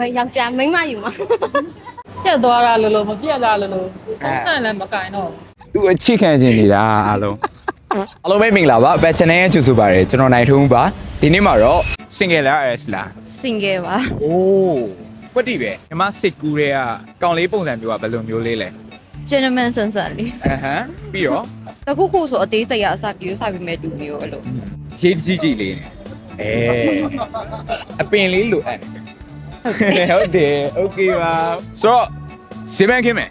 မယောက်ျားမိန်းမယူမှာပြတ်သွားတာလို့လို့မပြတ်တာလို့လို့ဆန့်လည်းမကင်တော့သူအချစ်ခံခြင်းနေတာအားလုံးအားလုံးပဲမင်္ဂလာပါဘက်ချန်နယ်ရဲ့ကြိုဆိုပါရစေကျွန်တော်နိုင်ထုံးပါဒီနေ့မှာတော့ single လား s လား single ပါအိုးကွတ်တီပဲညီမစစ်ကူတွေကကောင်လေးပုံစံမျိုးကဘယ်လိုမျိုးလေးလဲ gentleman ဆန်ဆန်လေးအဟမ်းပြီးတော့တခုခုဆိုအသေးစိတ်ရအစကြီးစပြီးမဲ့တူမျိုးအဲ့လိုရေးကြီးကြီးလေးနဲ့အဲအပင်လေးလိုအပ်နေ ဟုတ်တယ် okay ပါဆိုတော့စီမံခင်မယ်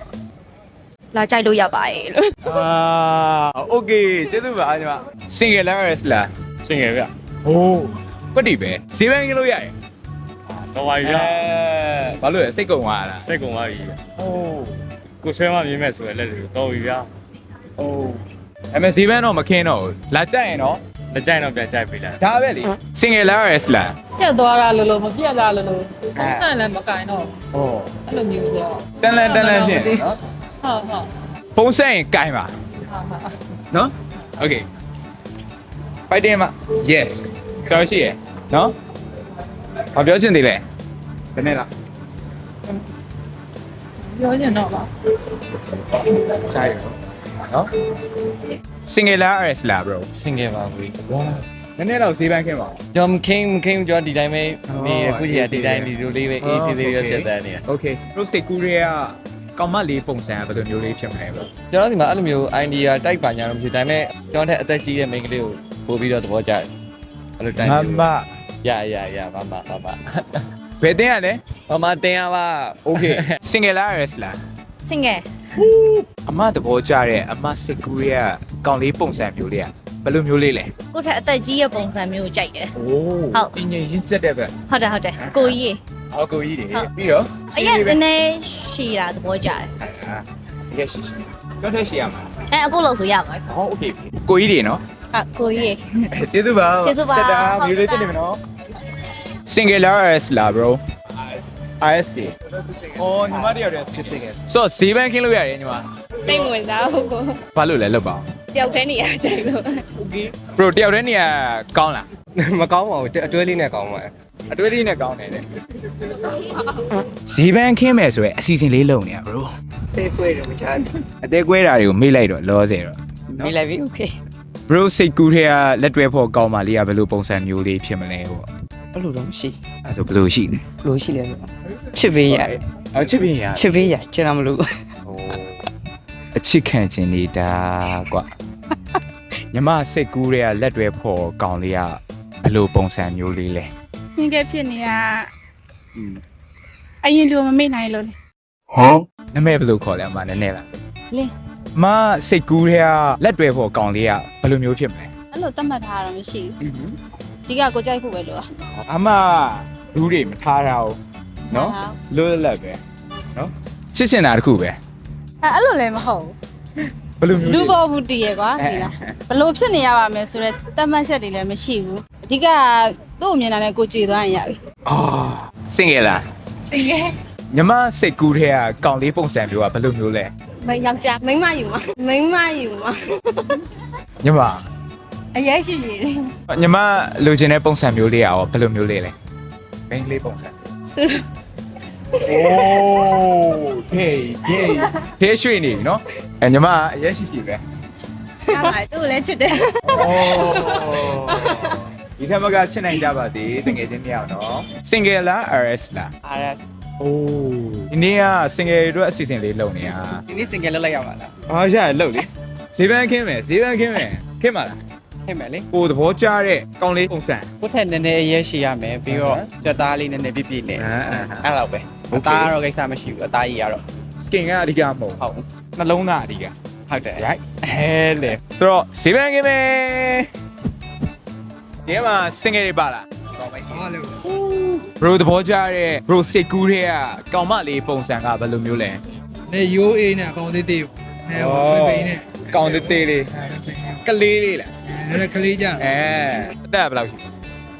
လာကြိုက်လို့ရပါတယ်လို့အာ okay ကျေးဇူးပါညီမ single လား rest လား single ဗျဟိုးပတ်တိပဲစီမံခင်လို့ရရင်တော်ပါပြီဗျဘာလို့လဲစိတ်ကုန်သွားလားစိတ်ကုန်သွားပြီဗျဟိုးကိုဆွဲမမြင်မဲ့ဆိုရလက်တွေကိုတော်ပြီဗျဟိုးအဲ့မဲ့စီမံတော့မခင်တော့ဘူးလာကြိုက်ရင်တော့ လက်ကြိုက်တော့ပြန်ကြိုက်ပြီလားဒါပဲလေ single လား s လား ပြတ်သွားတာလို့လို့မပြတ်တာလို့လို့ဆန့်လည်းမကင်တော့โอ้အဲ့လိုမျိုးဆိုတော့တန်လန်တန်လန်ဖြစ်နော်ဟုတ်ဟုတ်ဖုန်းဆက်ရင်ကင်ပါဟုတ်ဟုတ် နော် okay fighting မှာ yes ကျွန်တော်ရှိရယ်နော်ဘာပြောချင်သေးလဲဘယ်နဲ့လားပြောချင်တော့ပါ ကြားရ နော်နော် single လား s လား bro စင်ငယ်ပါဘူး wow နည်းနည်းတော့ဈေးပန်းခင်းပါဦးကျွန်တော်မခင်းမခင်းကျွန်တော်ဒီတိုင်းပဲနေအော်ခုကြီးကဒီတိုင်းဒီလိုလေးပဲ AC လေးပဲ okay ပြတ်သားနေတာ okay တို့စိတ်ကူးတွေကကောင်မလေးပုံစံဘယ်လိုမျိုးလေးဖြစ်မလဲဘကျွန်တော်ဒီမှာအဲ့လိုမျိုး idea တိုက်ပါညာတော့မရှိဒါပေမဲ့ကျွန်တော်တဲ့အသက်ကြီးတဲ့မိန်းကလေးကိုပို့ပြီးတော့သဘောကျတယ်အဲ့လိုတိုင်းမမရရရပါပါပါပါဘယ်တင်ရလဲမမတင်ရပါ okay single လား s လား single အမသဘောကျတဲ့အမစိတ်ကူးတွေကကောင်လေးပုံစံမျိုးလေးอ่ะဘယ်လိုမျိုးလေးလဲ ကိုထက်အသက်ကြီးရဲ့ပုံစံမျိုးကိုကြိုက်တယ် โอ้ ဟုတ် ပြင်းရင်ရင့်ကျက်တဲ့ဘက် ဟုတ်တယ်ဟုတ်တယ်ကိုကြီး အော်ကိုကြီးတွေ ဟုတ် ပြီးတော့ အရင်နည်းနည်းရှည်တာသဘောကျတယ် အာရက်ရှိရှိကြောက်တဲ့ရှိရမှာ အဲအခုလို့ဆိုရပါပြီ ဟောโอเคကိုကြီးတွေနော် ဟာကိုကြီး ကျေးဇူးပါ ကျေးဇူးပါ တက်တာ ဟုတ် ဗီဒီယိုလေး ကဲ့ တင်နေမယ်နော် single RS လား bro ISK အော်ညီမတွေရတယ်စစ်စစ်ကဲဆိုတော့ဈေးပန်းခင်းလို့ရတယ်ညီမစိတ်ဝင်စားဖို့ကိုဘာလို့လဲလောက်ပါအောင်တယောက်တည်းနေရာကြိုက်လို့ Okay Bro တယောက်တည်းနေရာကောင်းလားမကောင်းပါဘူးအတွဲလေးနဲ့ကောင်းပါအတွေ့အထိနဲ့ကောင်းတယ်တဲ့ဈေးပန်းခင်းမယ်ဆိုရင်အစီအစဉ်လေးလုပ်နေရ Bro သေးခွေတော့မချမ်းအသေးကွဲတာတွေကိုမေ့လိုက်တော့လောဆယ်တော့ မေးလိုက်ပြီ Okay Bro စိတ်ကူးထဲကလက်တွဲဖို့ကောင်းပါလေးကဘယ်လိုပုံစံမျိုးလေးဖြစ်မလဲပေါ့ အဲ့လိုတော့မရှိအဲဒါဆိုဘယ်လိုရှိလဲဘလို့ရှိလဲဆိုချစ်ပေးရတယ်အချစ်ပြင်းရချစ်ပေးရကျွန်တော်မလို့အချစ်ခံခြင်းနေတာကွာညီမစိတ်ကူးထဲကလက်တွဲဖို့ကောင်းလေးကဘယ်လိုပုံစံမျိုးလေးလဲစင်ကဲဖြစ်နေတာအရင်လူမမေ့နိုင်လို့လေနာမည်ဘယ်လိုခေါ်လဲအမနည်းနည်းလားလင်းအမစိတ်ကူးထဲကလက်တွဲဖို့ကောင်းလေးကဘယ်လိုမျိုးဖြစ်မလဲအဲ့လိုတတ်မှတ်ထားတာမရှိဘူး ဒီကကိုကြိုက်ဖို့ပဲလို့อ่ะ အမလူတွေမထားတာဘူးနော်လွတ်လပ်ပဲနော်ချစ်စင်တာတခုပဲအဲ့အဲ့လိုလည်းမဟုတ်ဘယ်လိုမျိုးဘူးလူလဲပေါ်ဘူးတည်ရကွာဒီလားဘလို့ဖြစ်နေရပါမယ်ဆိုတော့တတ်မှတ်ချက်တွေလည်းမရှိဘူးအဓိကသူ့ကိုမြင်တာနဲ့ကိုကြွေသွားရင်ရပြီအာစင်ရလားစင်ကဲညီမစိတ်ကူးထဲကကောင်းလေးပုံစံမျိုးကဘယ်လိုမျိုးလဲမယောက်ျားမိန်းမယူမှာမိန်းမယူမှာညီမ အရေးရှိရည် ညီမလိုချင်တဲ့ပုံစံမျိုးလေးอ่ะရောဘယ်လိုမျိုးလေးလဲဘင်းလေးပုံစံโอ้เฮ้ยเฮ้ยဒေးရွှေ့နေပြီเนาะအဲညီမအရက်ရှိရှိပဲ ရပါတယ်သူ့ကိုလည်းချစ်တယ် โอ้ဒီထက်မကချစ်နိုင်ကြပါသေးတကယ်ချင်းတယောက်เนาะ single လား RS လား RS โอ้ဒီနေ့က single တွေအတွက်အစီအစဉ်လေးလုပ်နေတာ ဒီနေ့စင်ကဲလောက်လိုက်ရပါလား အာရရလုပ်လေဈေးပန်းခင်းမယ်ဈေးပန်းခင်းမယ်ခင်းပါလား ဟဲ့မယ်လေကိုသဘောကျတဲ့ကောင်းလေးပုံစံ ကိုယ့်ထက်နည်းနည်းအရေးရှိရမယ်ပြီးတော့ကြွက်သားလေးနည်းနည်းပြည့်ပြည့်နဲ့အာအာအဲ့လောက်ပဲအသားကတော့ကိစ္စမရှိဘူးအသားကြီးကတော့ skin ကအဓိကမဟုတ်ဟုတ်နှလုံးသားအဓိက ဟုတ်တယ် right အဲလေဆိုတော့ဈေးပန်းခင်းမယ်ဒီမှာ single တွေပါလားဟုတ်လို့ bro သဘောကျတဲ့ bro စိတ်ကူးတဲ့ကကောင်မလေးပုံစံကဘယ်လိုမျိုးလဲနေရိုးအေးနဲ့အကောင်သေးသေးနေဟိုပိပိနဲ့ကောင်သေးသေးလေး အဲပိပိနဲ့ ကလေးလေးလားနည်းနည်းကလေးကြအဲအသက်ဘယ်လောက်ရှိလဲ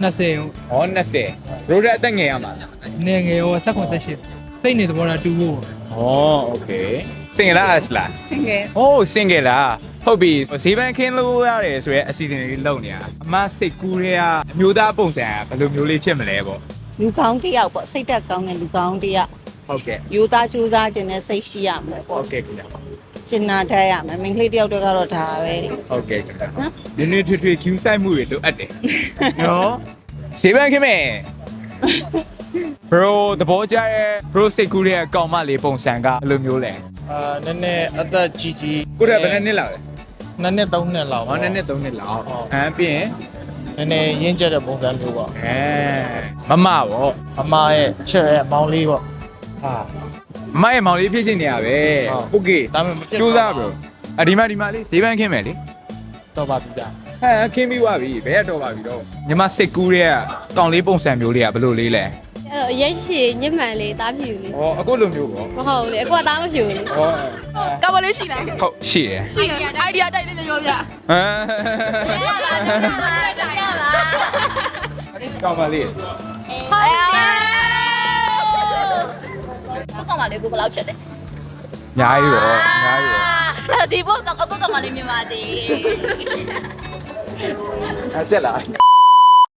20ဟိုဟော20 bro တဲ့အသက်ငယ်ရမှာလားနေငယ်ဟိုဆက်ခွန်သက်ရှိစိတ်နေသဘောထားတူဖို့ဟော okay single လား as လားစင်ကဲ။ဟိုး single လား။ဟုတ်ပြီ။ဈေးပန်းခင်းလို့ရတယ်ဆိုရဲအစီအစဉ်လေးလုပ်နေတာ။အမစိတ်ကူးတွေကအမျိုးသားပုံစံကဘယ်လိုမျိုးလေးဖြစ်မလဲပေါ့လူကောင်းတစ်ယောက်ပေါ့စိတ်သက်ကောင်းတဲ့လူကောင်းတစ်ယောက်ဟုတ်ကဲ့ယူသားကြိုးစားခြင်းနဲ့စိတ်ရှိရမယ်ဟုပေါ့တ်ကဲ့ခင်ဗျာ ကျင်နာတတ်ရမယ်မိန်းကလေးတစ်ယောက်တည်းကတော့ဒါပဲလေ ဟုတ်ကဲ့ခင်ဗျာဒီနေ့ထွေထွေ queue ဆိုင်မှုတွေလိုအပ်တယ်နော်ဇေဘန်ခင်ဗျ bro တဘောကြရဲ့ bro စိတ်ကူးတဲ့ကောင်မလေးပုံစံကဘယ်လိုမျိုးလဲအာနည်းနည်းအသက်ကြီးကြီးကိုရက်ဘယ်နှစ်နှစ်လောက်လဲနှစ်နှစ်သုံးနှစ်လောက်ဟောနှစ်နှစ်သုံးနှစ်လောက်ဟုတ်ဟမ်ပြီးရင်နည်းနည်းရင့်ကျက်တဲ့ပုံစံမျိုးပေါ့အဲမမပေါ့အမရဲ့အချက်ရဲ့မောင်လေးပေါ့ဟာ မမရဲ့မောင်လေးဖြစ်ရှင်နေရပဲ ဟုတ် โอเค ဒါပေမဲ့မဖြစ် ကျိုးစား bro အဒီမှာဒီမှာလေးဈေးပန်းခင်းမယ်လေ တော့ပါပြီဗျာ ဟမ်ခင်းပြီးသွားပြီဘယ်ကတော့ပါပြီတော့ညီမစိတ်ကူးတဲ့ကောင်လေးပုံစံမျိုးလေးကဘယ်လိုလေးလဲ အဲ့ရက်ရှိညစ်မှန်လေးတားဖြူလေ ဩအခုလိုမျိုးပေါ့ မဟုတ်လေအကူကတားမဖြူလေ ဩ ကမလေးရှိလား ဟုတ်ရှိရယ် ရှိတယ်အိုင်ဒီယာတိုက်လေးပြောပြ ဟမ်ကောင်မလေး ဟုတ်တယ် ကိုကောင် မလေးကိုဘယ်လောက်ချက်တယ်ညာကြီးပေါ့ညာကြီးပေါ့ဒီဘောကတော့ကိုကောင်မလေးမြင်ပါသေးအဆက်လား